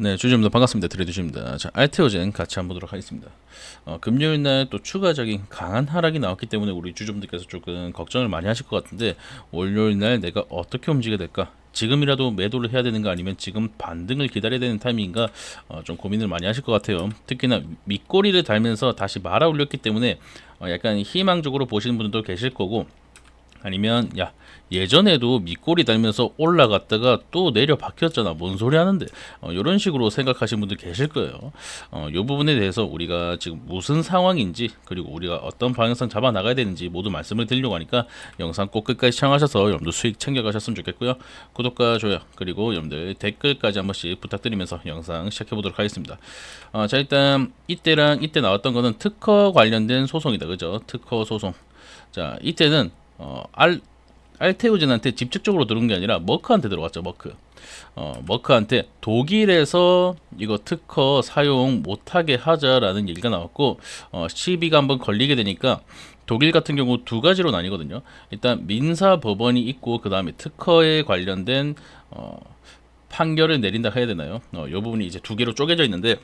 네, 주주님들 반갑습니다. 드레드주입니다. 자, 알테오젠 같이 한번 보도록 하겠습니다. 어, 금요일 날 또 추가적인 강한 하락이 나왔기 때문에 우리 주주분들께서 조금 걱정을 많이 하실 것 같은데 월요일 날 내가 어떻게 움직여야 될까? 지금이라도 매도를 해야 되는가 아니면 지금 반등을 기다려야 되는 타이밍인가 어, 좀 고민을 많이 하실 것 같아요. 특히나 밑꼬리를 달면서 다시 말아 올렸기 때문에 어, 약간 희망적으로 보시는 분들도 계실 거고 아니면 야 예전에도 밑꼬리 달면서 올라갔다가 또 내려 박혔잖아. 뭔 소리 하는데. 어, 이런 식으로 생각하시는 분들 계실 거예요. 어, 이 부분에 대해서 우리가 지금 무슨 상황인지 그리고 우리가 어떤 방향성 잡아 나가야 되는지 모두 말씀을 드리려고 하니까 영상 꼭 끝까지 시청하셔서 여러분들 수익 챙겨 가셨으면 좋겠고요. 구독과 좋아요 그리고 여러분들 댓글까지 한 번씩 부탁드리면서 영상 시작해 보도록 하겠습니다. 어, 자 일단 이때랑 이때 나왔던 거는 특허 관련된 소송이다. 그죠? 특허 소송. 자 이때는 어, 알, 알테오젠한테 직접적으로 들어온 게 아니라 머크한테 들어갔죠 머크. 어, 머크한테 독일에서 이거 특허 사용 못하게 하자라는 얘기가 나왔고 어, 시비가 한번 걸리게 되니까 독일 같은 경우 두 가지로 나뉘거든요. 일단 민사 법원이 있고 그 다음에 특허에 관련된 어, 판결을 내린다 해야 되나요? 어, 이 부분이 이제 두 개로 쪼개져 있는데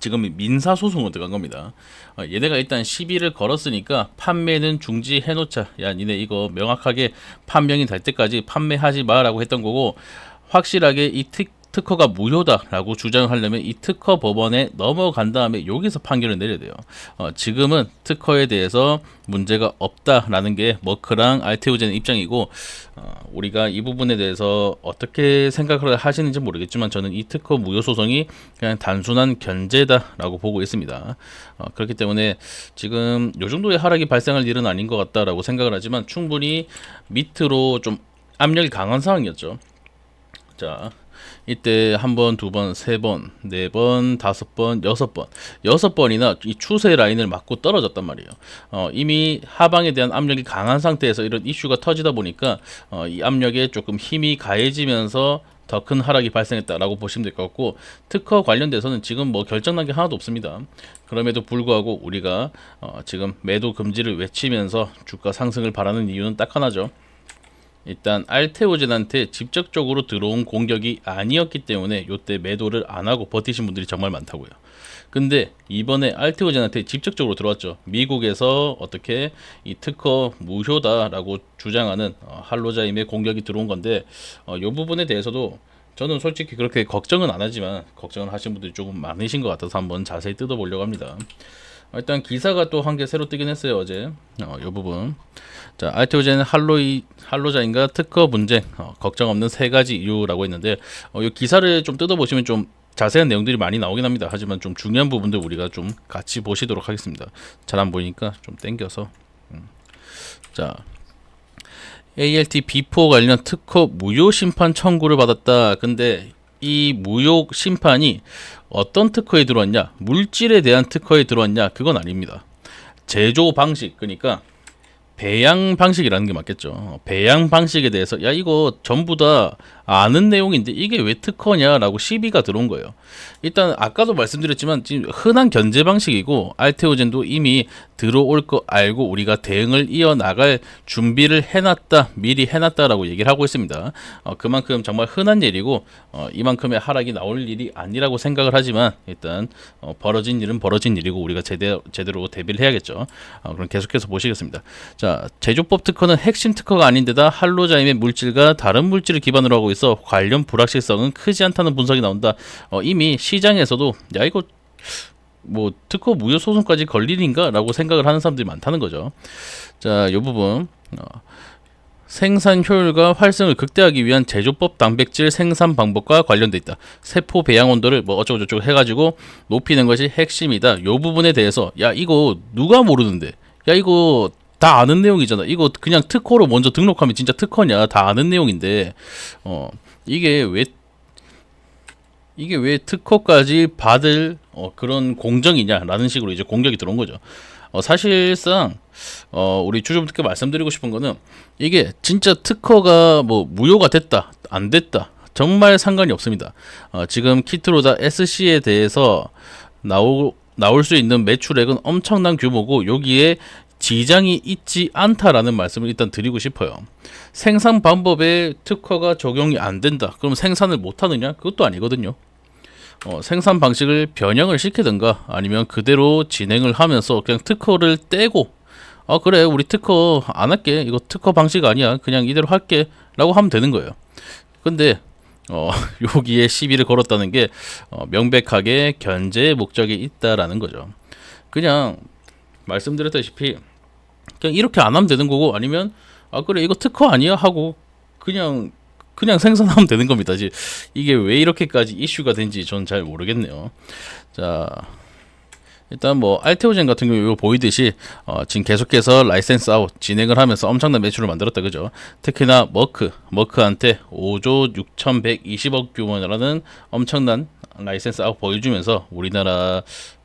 지금 민사 소송으로 들어간 겁니다. 어, 얘네가 일단 시비를 걸었으니까 판매는 중지해 놓자. 야, 니네 이거 명확하게 판명이 될 때까지 판매하지 마라고 했던 거고 확실하게 이 특, 특허가 무효다라고 주장하려면 이 특허 법원에 넘어간 다음에 여기서 판결을 내려야 돼요. 어, 지금은 특허에 대해서 문제가 없다라는 게 머크랑 알테오젠의 입장이고 어, 우리가 이 부분에 대해서 어떻게 생각을 하시는지 모르겠지만 저는 이 특허 무효 소송이 그냥 단순한 견제다라고 보고 있습니다. 어, 그렇기 때문에 지금 요 정도의 하락이 발생할 일은 아닌 것 같다라고 생각을 하지만 충분히 밑으로 좀 압력이 강한 상황이었죠. 자, 이때 한 번, 두 번, 세 번, 네 번, 다섯 번, 여섯 번, 여섯 번이나 이 추세 라인을 맞고 떨어졌단 말이에요. 어, 이미 하방에 대한 압력이 강한 상태에서 이런 이슈가 터지다 보니까 어, 이 압력에 조금 힘이 가해지면서 더 큰 하락이 발생했다라고 보시면 될 것 같고 특허 관련돼서는 지금 뭐 결정난 게 하나도 없습니다. 그럼에도 불구하고 우리가 어, 지금 매도 금지를 외치면서 주가 상승을 바라는 이유는 딱 하나죠. 일단 알테오젠한테 직접적으로 들어온 공격이 아니었기 때문에 요때 매도를 안 하고 버티신 분들이 정말 많다고요. 근데 이번에 알테오젠한테 직접적으로 들어왔죠. 미국에서 어떻게 이 특허 무효다라고 주장하는 어, 할로자임의 공격이 들어온 건데 어, 이 부분에 대해서도 저는 솔직히 그렇게 걱정은 안 하지만 걱정을 하신 분들이 조금 많으신 것 같아서 한번 자세히 뜯어보려고 합니다. 어, 일단 기사가 또 한 개 새로 뜨긴 했어요 어제. 어, 이 부분. 자 알테오젠 할로이 할로자인가 특허 분쟁 어, 걱정 없는 세 가지 이유라고 했는데 어, 이 기사를 좀 뜯어보시면 좀 자세한 내용들이 많이 나오긴 합니다. 하지만 좀 중요한 부분들 우리가 좀 같이 보시도록 하겠습니다. 잘 안 보이니까 좀 땡겨서. 음. 자 ALT B4 관련 특허 무효 심판 청구를 받았다. 근데 이 무효 심판이 어떤 특허에 들어왔냐, 물질에 대한 특허에 들어왔냐, 그건 아닙니다. 제조 방식, 그러니까 배양 방식이라는 게 맞겠죠. 배양 방식에 대해서 야 이거 전부 다 아는 내용인데 이게 왜 특허냐라고 시비가 들어온 거예요. 일단 아까도 말씀드렸지만 지금 흔한 견제 방식이고 알테오젠도 이미 들어올 거 알고 우리가 대응을 이어 나갈 준비를 해놨다 미리 해놨다라고 얘기를 하고 있습니다. 어, 그만큼 정말 흔한 일이고 어, 이만큼의 하락이 나올 일이 아니라고 생각을 하지만 일단 어, 벌어진 일은 벌어진 일이고 우리가 제대로 제대로 대비를 해야겠죠. 어, 그럼 계속해서 보시겠습니다. 자 제조법 특허는 핵심 특허가 아닌데다 할로자임의 물질과 다른 물질을 기반으로 하고 있어 관련 불확실성은 크지 않다는 분석이 나온다. 어, 이미 시장에서도 야 이거 뭐 특허 무효 소송까지 걸리는가라고 생각을 하는 사람들이 많다는 거죠. 자, 이 부분 어, 생산 효율과 활성을 극대화하기 위한 제조법 단백질 생산 방법과 관련돼 있다. 세포 배양 온도를 뭐 어쩌고 저쩌고 해가지고 높이는 것이 핵심이다. 이 부분에 대해서 야 이거 누가 모르는데? 야 이거 다 아는 내용이잖아. 이거 그냥 특허로 먼저 등록하면 진짜 특허냐? 다 아는 내용인데 어 이게 왜 이게 왜 특허까지 받을 어, 그런 공정이냐라는 식으로 이제 공격이 들어온 거죠. 어, 사실상 어, 우리 주주분들께 말씀드리고 싶은 거는 이게 진짜 특허가 뭐 무효가 됐다 안 됐다 정말 상관이 없습니다. 어, 지금 키트로다 SC에 대해서 나오 나올 수 있는 매출액은 엄청난 규모고 여기에 지장이 있지 않다라는 말씀을 일단 드리고 싶어요. 생산 방법에 특허가 적용이 안 된다. 그럼 생산을 못 하느냐? 그것도 아니거든요. 어, 생산 방식을 변형을 시키든가 아니면 그대로 진행을 하면서 그냥 특허를 떼고 아 그래 우리 특허 안 할게 이거 특허 방식 아니야 그냥 이대로 할게 라고 하면 되는 거예요 근데 어, 여기에 시비를 걸었다는 게 어, 명백하게 견제의 목적이 있다라는 거죠 그냥 말씀드렸다시피 그냥 이렇게 안 하면 되는 거고 아니면 아 그래 이거 특허 아니야 하고 그냥 그냥 생산하면 되는 겁니다. 이제 이게 왜 이렇게까지 이슈가 된지 전 잘 모르겠네요. 자 일단 뭐 알테오젠 같은 경우 보이듯이 어, 지금 계속해서 라이센스 아웃 진행을 하면서 엄청난 매출을 만들었다 그죠? 특히나 머크 머크한테 5조 6,120억 규모라는 엄청난 라이센스 아웃 보여주면서 우리나라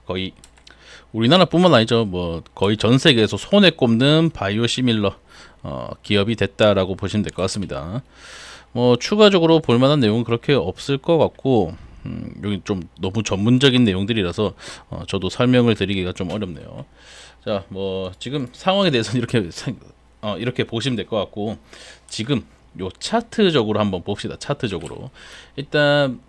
거의 우리나라뿐만 아니죠. 뭐 거의 전 세계에서 손에 꼽는 바이오 시밀러 어, 기업이 됐다라고 보시면 될 것 같습니다. 뭐 추가적으로 볼 만한 내용은 그렇게 없을 것 같고 음, 여기 좀 너무 전문적인 내용들이라서 어, 저도 설명을 드리기가 좀 어렵네요. 자, 뭐 지금 상황에 대해서는 이렇게 생- 어, 이렇게 보시면 될 것 같고 지금 요 차트적으로 한번 봅시다. 차트적으로 일단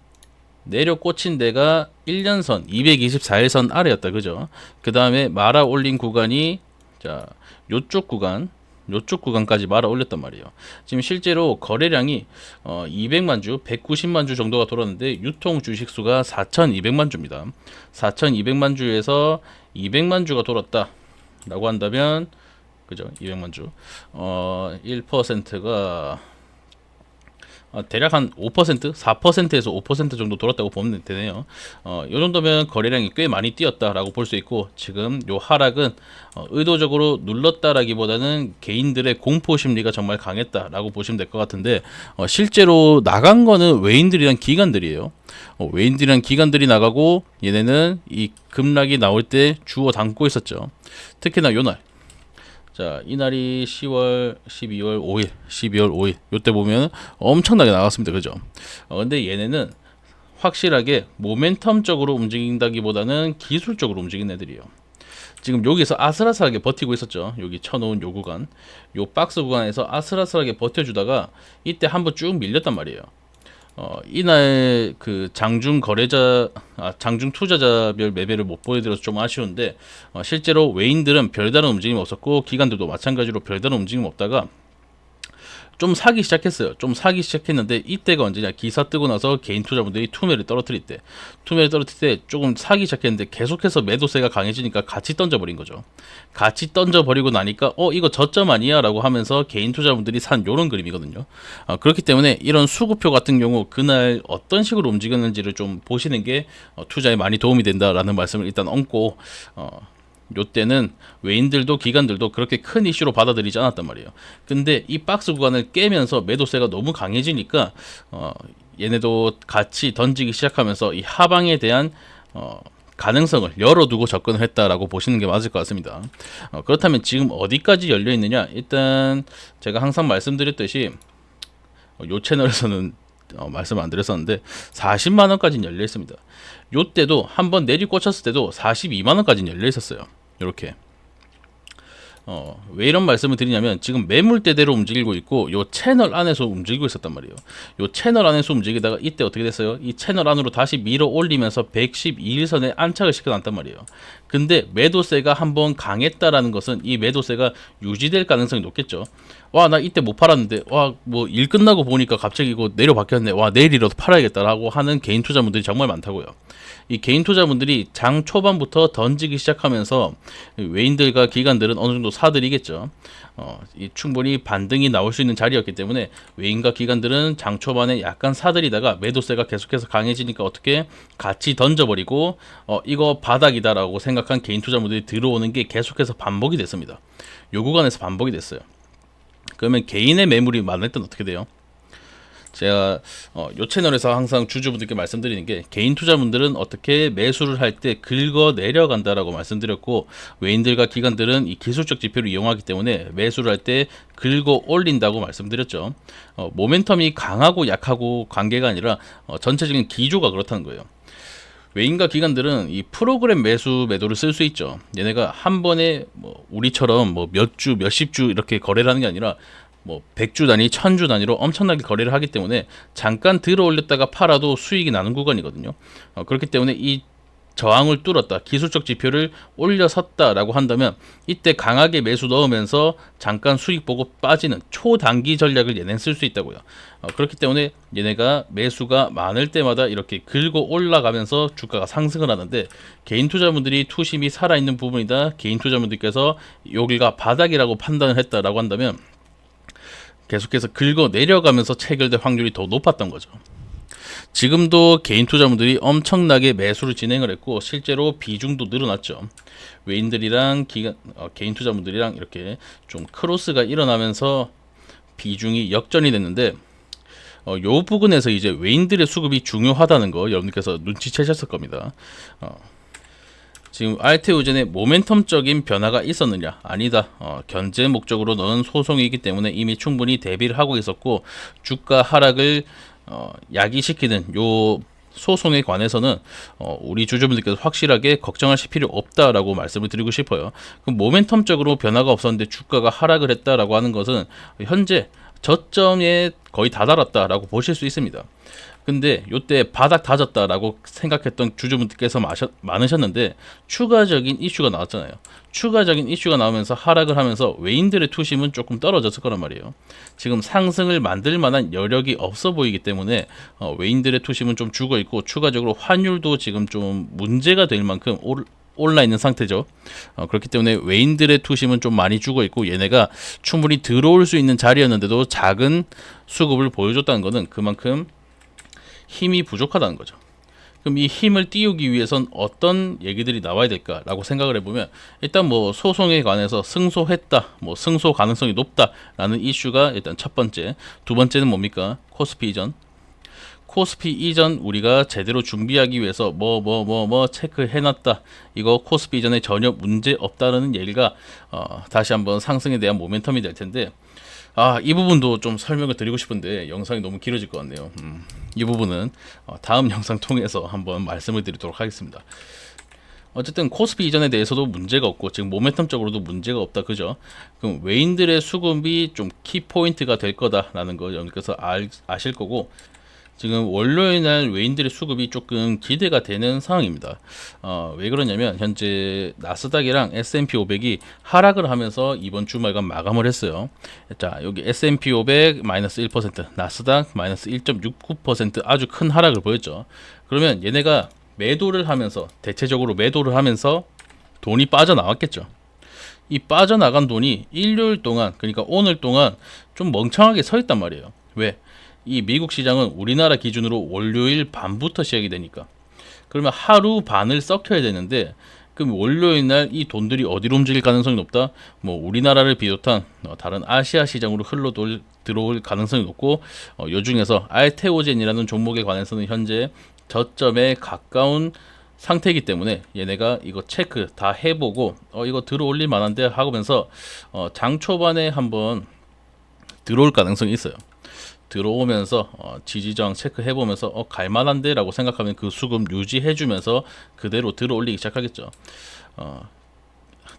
내려 꽂힌 데가 1년선 224일선 아래였다. 그죠? 그 다음에 말아 올린 구간이 자 요쪽 구간 요쪽 구간까지 말아 올렸단 말이에요. 지금 실제로 거래량이 어 200만 주 190만 주 정도가 돌았는데 유통 주식 수가 4200만 주입니다. 4200만 주에서 200만 주가 돌았다 라고 한다면 그죠? 200만 주 어 1%가 어, 대략 한 5%, 4%에서 5% 정도 돌았다고 보면 되네요. 어, 이 정도면 거래량이 꽤 많이 뛰었다라고 볼 수 있고 지금 요 하락은 어, 의도적으로 눌렀다라기보다는 개인들의 공포 심리가 정말 강했다라고 보시면 될 것 같은데 어, 실제로 나간 거는 외인들이랑 기관들이에요. 어, 외인들이랑 기관들이 나가고 얘네는 이 급락이 나올 때 주워 담고 있었죠. 특히나 요날 자, 이날이 10월, 12월 5일, 12월 5일. 요때 보면 엄청나게 나갔습니다. 그죠? 어, 근데 얘네는 확실하게 모멘텀적으로 움직인다기보다는 기술적으로 움직이는 애들이에요. 지금 여기서 아슬아슬하게 버티고 있었죠. 여기 쳐놓은 요 구간. 요 박스 구간에서 아슬아슬하게 버텨주다가 이때 한번 쭉 밀렸단 말이에요. 어, 이날 그 장중 거래자, 아, 장중 투자자별 매매를 못 보여드려서 좀 아쉬운데 어, 실제로 외인들은 별다른 움직임 없었고 기관들도 마찬가지로 별다른 움직임 없다가 좀 사기 시작했어요. 좀 사기 시작했는데 이때가 언제냐? 기사 뜨고 나서 개인 투자분들이 투매를 떨어뜨릴 때, 투매를 떨어뜨릴 때 조금 사기 시작했는데 계속해서 매도세가 강해지니까 같이 던져버린 거죠. 같이 던져버리고 나니까 어 이거 저점 아니야 라고 하면서 개인 투자분들이 산 요런 그림이거든요. 어, 그렇기 때문에 이런 수급표 같은 경우 그날 어떤 식으로 움직였는지를 좀 보시는 게 어, 투자에 많이 도움이 된다라는 말씀을 일단 얹고 어, 요때는 외인들도 기관들도 그렇게 큰 이슈로 받아들이지 않았단 말이에요. 근데 이 박스 구간을 깨면서 매도세가 너무 강해지니까 어, 얘네도 같이 던지기 시작하면서 이 하방에 대한 어, 가능성을 열어두고 접근을 했다라고 보시는 게 맞을 것 같습니다. 어, 그렇다면 지금 어디까지 열려 있느냐? 일단 제가 항상 말씀드렸듯이 어, 요 채널에서는 어, 말씀 안 드렸었는데 40만 원까지는 열려 있습니다. 요 때도 한번 내리 꽂혔을 때도 42만 원까지는 열려 있었어요. 이렇게 어, 왜 이런 말씀을 드리냐면 지금 매물대대로 움직이고 있고 요 채널 안에서 움직이고 있었단 말이에요. 요 채널 안에서 움직이다가 이때 어떻게 됐어요? 이 채널 안으로 다시 밀어 올리면서 112일선에 안착을 시켜놨단 말이에요. 근데 매도세가 한번 강했다라는 것은 이 매도세가 유지될 가능성이 높겠죠. 와 나 이때 못 팔았는데 와 뭐 일 끝나고 보니까 갑자기 이거 내려 바뀌었네. 와 내일이라도 팔아야겠다라고 하는 개인 투자분들이 정말 많다고요. 이 개인 투자분들이 장 초반부터 던지기 시작하면서 외인들과 기관들은 어느 정도 사들이겠죠. 어, 이 충분히 반등이 나올 수 있는 자리였기 때문에 외인과 기관들은 장 초반에 약간 사들이다가 매도세가 계속해서 강해지니까 어떻게 같이 던져버리고 어, 이거 바닥이다라고 생각한 개인 투자분들이 들어오는 게 계속해서 반복이 됐습니다. 요 구간에서 반복이 됐어요. 그러면 개인의 매물이 많을 땐 어떻게 돼요? 제가 어, 요 채널에서 항상 주주분들께 말씀드리는 게 개인 투자분들은 어떻게 매수를 할 때 긁어 내려간다라고 말씀드렸고 외인들과 기관들은 이 기술적 지표를 이용하기 때문에 매수를 할 때 긁어 올린다고 말씀드렸죠. 어, 모멘텀이 강하고 약하고 관계가 아니라 어, 전체적인 기조가 그렇다는 거예요. 외인과 기관들은 이 프로그램 매수 매도를 쓸 수 있죠. 얘네가 한 번에 뭐 우리처럼 뭐 몇 주, 몇십 주 이렇게 거래를 하는 게 아니라 뭐 100주 단위, 1000주 단위로 엄청나게 거래를 하기 때문에 잠깐 들어 올렸다가 팔아도 수익이 나는 구간이거든요. 어, 그렇기 때문에 이 저항을 뚫었다. 기술적 지표를 올려섰다라고 한다면 이때 강하게 매수 넣으면서 잠깐 수익 보고 빠지는 초단기 전략을 얘네는 쓸 수 있다고요. 어, 그렇기 때문에 얘네가 매수가 많을 때마다 이렇게 긁고 올라가면서 주가가 상승을 하는데 개인 투자분들이 투심이 살아있는 부분이다. 개인 투자분들께서 여기가 바닥이라고 판단을 했다라고 한다면 계속해서 긁어 내려가면서 체결될 확률이 더 높았던 거죠. 지금도 개인 투자분들이 엄청나게 매수를 진행을 했고 실제로 비중도 늘어났죠. 외인들이랑 기관, 어, 개인 투자분들이랑 이렇게 좀 크로스가 일어나면서 비중이 역전이 됐는데 어, 요 부분에서 이제 외인들의 수급이 중요하다는 거 여러분께서 눈치채셨을 겁니다. 어, 지금 알테오젠의 모멘텀적인 변화가 있었느냐? 아니다. 어, 견제 목적으로 넣은 소송이기 때문에 이미 충분히 대비를 하고 있었고 주가 하락을 어, 야기시키는 요 소송에 관해서는 어, 우리 주주분들께서 확실하게 걱정하실 필요 없다라고 말씀을 드리고 싶어요. 그 모멘텀적으로 변화가 없었는데 주가가 하락을 했다라고 하는 것은 현재 저점에 거의 다다랐다라고 보실 수 있습니다. 근데 요때 바닥 다졌다라고 생각했던 주주분들께서 마셔, 많으셨는데 추가적인 이슈가 나왔잖아요. 추가적인 이슈가 나오면서 하락을 하면서 외인들의 투심은 조금 떨어졌을 거란 말이에요. 지금 상승을 만들 만한 여력이 없어 보이기 때문에 어, 외인들의 투심은 좀 죽어 있고 추가적으로 환율도 지금 좀 문제가 될 만큼 올, 올라 있는 상태죠. 어, 그렇기 때문에 외인들의 투심은 좀 많이 죽어 있고 얘네가 충분히 들어올 수 있는 자리였는데도 작은 수급을 보여줬다는 것은 그만큼 힘이 부족하다는 거죠. 그럼 이 힘을 띄우기 위해선 어떤 얘기들이 나와야 될까라고 생각을 해보면 일단 뭐 소송에 관해서 승소했다, 뭐 승소 가능성이 높다라는 이슈가 일단 첫 번째, 두 번째는 뭡니까 코스피 이전. 코스피 이전 우리가 제대로 준비하기 위해서 뭐 뭐 뭐 뭐 체크해놨다. 이거 코스피 이전에 전혀 문제 없다는 얘기가 어, 다시 한번 상승에 대한 모멘텀이 될 텐데 아, 이 부분도 좀 설명을 드리고 싶은데 영상이 너무 길어질 것 같네요. 음, 이 부분은 어, 다음 영상 통해서 한번 말씀을 드리도록 하겠습니다. 어쨌든 코스피 이전에 대해서도 문제가 없고 지금 모멘텀적으로도 문제가 없다 그죠? 그럼 외인들의 수급이 좀 키포인트가 될 거다라는 거 여러분께서 알, 아실 거고 지금 월요일 날 외인들의 수급이 조금 기대가 되는 상황입니다. 어, 왜 그러냐면 현재 나스닥이랑 S&P 500이 하락을 하면서 이번 주말간 마감을 했어요. 자, 여기 S&P 500 마이너스 1%, 나스닥 마이너스 1.69% 아주 큰 하락을 보였죠. 그러면 얘네가 매도를 하면서 대체적으로 매도를 하면서 돈이 빠져나왔겠죠. 이 빠져나간 돈이 일요일 동안 그러니까 오늘 동안 좀 멍청하게 서 있단 말이에요. 왜? 이 미국 시장은 우리나라 기준으로 월요일 밤부터 시작이 되니까 그러면 하루 반을 썩혀야 되는데 그럼 월요일 날 이 돈들이 어디로 움직일 가능성이 높다? 뭐 우리나라를 비롯한 어, 다른 아시아 시장으로 흘러 들어올 가능성이 높고 어, 요 중에서 알테오젠이라는 종목에 관해서는 현재 저점에 가까운 상태이기 때문에 얘네가 이거 체크 다 해보고 어 이거 들어올릴 만한데 하면서 어, 장 초반에 한번 들어올 가능성이 있어요. 들어오면서 어, 지지저항 체크해 보면서 어, 갈만한데 라고 생각하면 그 수급 유지해 주면서 그대로 들어 올리기 시작하겠죠. 어,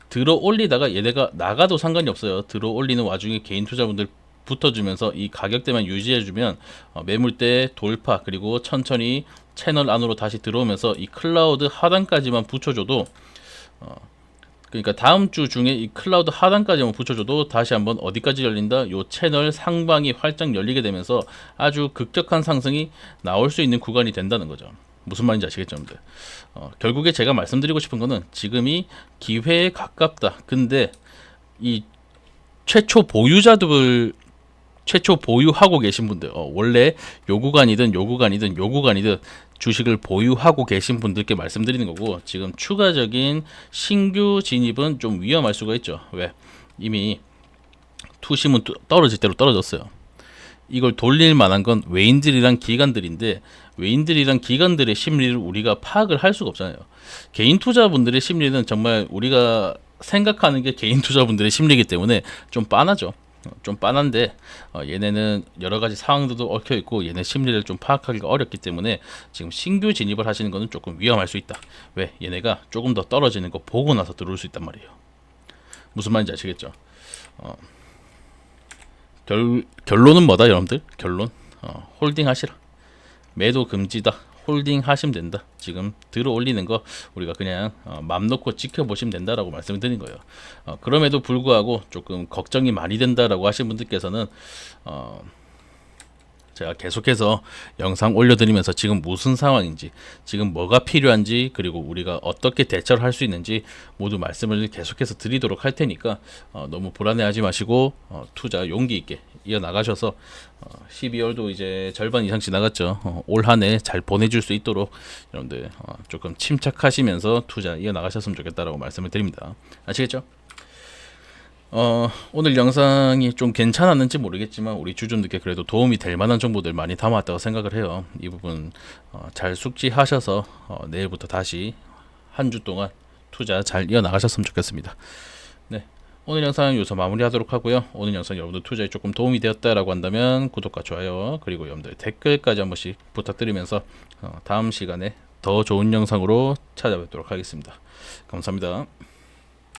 들어 올리다가 얘네가 나가도 상관이 없어요. 들어 올리는 와중에 개인 투자분들 붙어주면서 이 가격대만 유지해주면 어, 매물대 돌파 그리고 천천히 채널 안으로 다시 들어오면서 이 클라우드 하단까지만 붙여줘도 어, 그러니까 다음 주 중에 이 클라우드 하단까지만 붙여줘도 다시 한번 어디까지 열린다? 요 채널 상방이 활짝 열리게 되면서 아주 급격한 상승이 나올 수 있는 구간이 된다는 거죠. 무슨 말인지 아시겠죠, 여러분들? 어, 결국에 제가 말씀드리고 싶은 거는 지금이 기회에 가깝다. 근데 이 최초 보유자들 최초 보유하고 계신 분들 어, 원래 요 구간이든 요 구간이든 요 구간이든 주식을 보유하고 계신 분들께 말씀드리는 거고 지금 추가적인 신규 진입은 좀 위험할 수가 있죠. 왜? 이미 투심은 떨어질 대로 떨어졌어요. 이걸 돌릴 만한 건 외인들이랑 기관들인데 외인들이랑 기관들의 심리를 우리가 파악을 할 수가 없잖아요. 개인 투자분들의 심리는 정말 우리가 생각하는 게 개인 투자분들의 심리이기 때문에 좀 빤하죠. 좀 빤한데 어, 얘네는 여러 가지 상황들도 얽혀 있고 얘네 심리를 좀 파악하기가 어렵기 때문에 지금 신규 진입을 하시는 것은 조금 위험할 수 있다. 왜? 얘네가 조금 더 떨어지는 거 보고 나서 들어올 수 있단 말이에요. 무슨 말인지 아시겠죠? 어, 결 결론은 뭐다 여러분들? 결론 어, 홀딩 하시라. 매도 금지다. 홀딩 하시면 된다. 지금 들어 올리는 거 우리가 그냥 어, 맘 놓고 지켜보시면 된다라고 말씀을 드린 거예요. 어, 그럼에도 불구하고 조금 걱정이 많이 된다라고 하신 분들께서는 어, 제가 계속해서 영상 올려드리면서 지금 무슨 상황인지, 지금 뭐가 필요한지, 그리고 우리가 어떻게 대처를 할 수 있는지 모두 말씀을 계속해서 드리도록 할 테니까 어, 너무 불안해하지 마시고 어, 투자 용기 있게 이어 나가셔서 어, 12월도 이제 절반 이상 지나갔죠. 어, 올 한해 잘 보내줄 수 있도록 여러분들 어, 조금 침착하시면서 투자 이어 나가셨으면 좋겠다라고 말씀을 드립니다. 아시겠죠? 어, 오늘 영상이 좀 괜찮았는지 모르겠지만 우리 주주님께 그래도 도움이 될 만한 정보들 많이 담아왔다고 생각을 해요. 이 부분 어, 잘 숙지하셔서 어, 내일부터 다시 한 주 동안 투자 잘 이어나가셨으면 좋겠습니다. 네. 오늘 영상 여기서 마무리하도록 하고요. 오늘 영상 여러분들 투자에 조금 도움이 되었다라고 한다면 구독과 좋아요 그리고 여러분들 댓글까지 한 번씩 부탁드리면서 어, 다음 시간에 더 좋은 영상으로 찾아뵙도록 하겠습니다. 감사합니다.